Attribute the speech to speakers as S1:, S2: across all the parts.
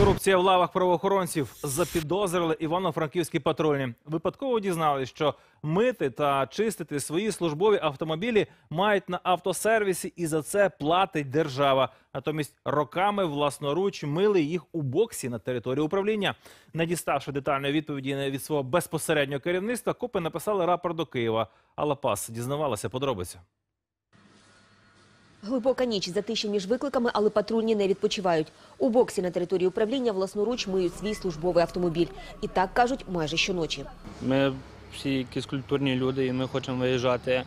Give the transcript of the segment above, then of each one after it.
S1: Корупція в лавах правоохоронців запідозрили івано-франківські патрульні. Випадково дізнались, що мити та чистити свої службові автомобілі мають на автосервісі, і за це платить держава. Натомість роками власноруч мили їх у боксі на території управління. Не діставши детальної відповіді від свого безпосереднього керівництва, копи написали рапорт до Києва. Алла Пас дізнавалася подробиці.
S2: Глибока ніч, затиші між викликами, але патрульні не відпочивають. У боксі на території управління власноруч миють свій службовий автомобіль. І так кажуть майже щоночі.
S3: Ми всі якісь культурні люди, і ми хочемо виїжджати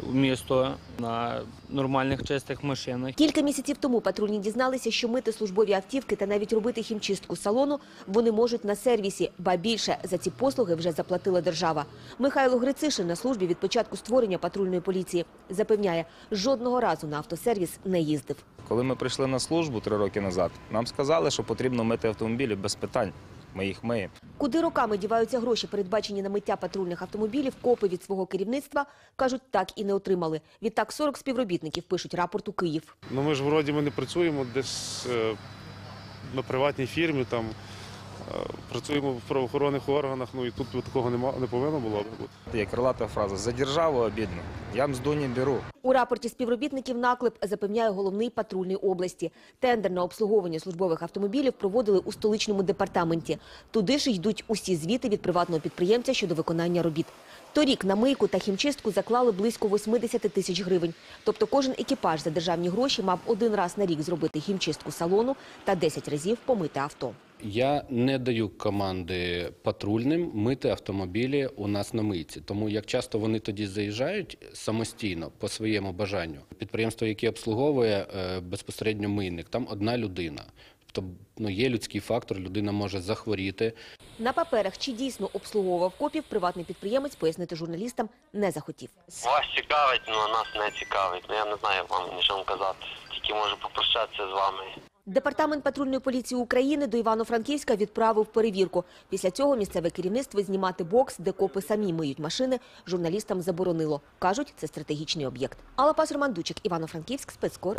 S3: в місто на нормальних чистих машинах.
S2: Кілька місяців тому патрульні дізналися, що мити службові автівки та навіть робити хімчистку салону вони можуть на сервісі. Ба більше за ці послуги вже заплатила держава. Михайло Грицишин на службі від початку створення патрульної поліції запевняє, жодного разу на автосервіс не їздив.
S4: Коли ми прийшли на службу три роки назад, нам сказали, що потрібно мити автомобілі без питань. Ми їх миємо.
S2: Куди роками діваються гроші, передбачені на миття патрульних автомобілів, копи від свого керівництва кажуть, так і не отримали. Відтак 40 співробітників пишуть рапорт у Київ.
S5: Ну ми ж вроді ми не працюємо десь е, на приватній фірмі, там працюємо в правоохоронних органах, ну і тут такого нема, не повинно було б бути.
S4: Є крилата фраза «За державу обідно, я мзду не беру».
S2: У рапорті співробітників наклеп запевняє головний патрульний області. Тендер на обслуговування службових автомобілів проводили у столичному департаменті. Туди ж йдуть усі звіти від приватного підприємця щодо виконання робіт. Торік на мийку та хімчистку заклали близько 80 тисяч гривень. Тобто кожен екіпаж за державні гроші мав один раз на рік зробити хімчистку салону та 10 разів помити авто.
S6: Я не даю команди патрульним мити автомобілі у нас на мийці. Тому як часто вони тоді заїжджають самостійно по своєму бажанню. Підприємство, яке обслуговує е, безпосередньо мийник, там одна людина. Тобто ну, є людський фактор, людина може захворіти.
S2: На паперах, чи дійсно обслуговував копів, приватний підприємець пояснити журналістам не захотів.
S7: Вас цікавить, ну а нас не цікавить. Ну я не знаю вам нічого казати. Тільки можу попрощатися з вами.
S2: Департамент патрульної поліції України до Івано-Франківська відправив перевірку. Після цього місцеве керівництво знімати бокс, де копи самі миють машини, журналістам заборонило. Кажуть, це стратегічний об'єкт. Алла Пас, Роман Івано-Франківськ, спецкор.